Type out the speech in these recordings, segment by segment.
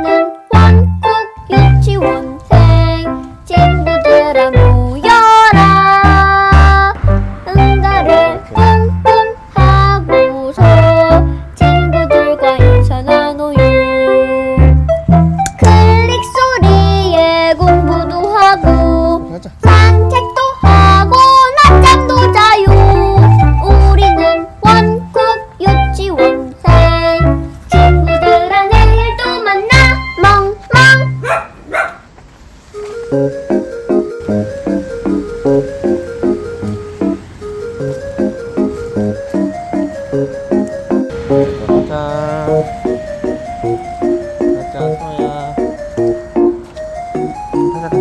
Günaydın. 가자 가자 소야 가자 가자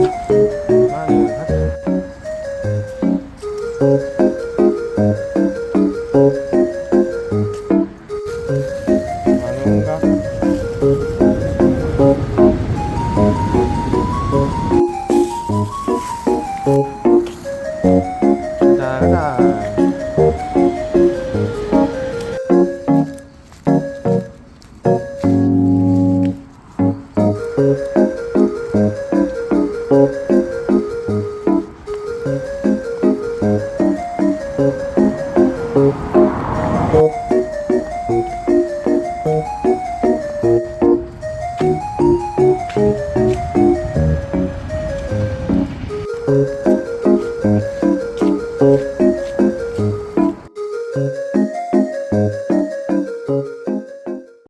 많이 가자 많이 가 가자 가자. Oh.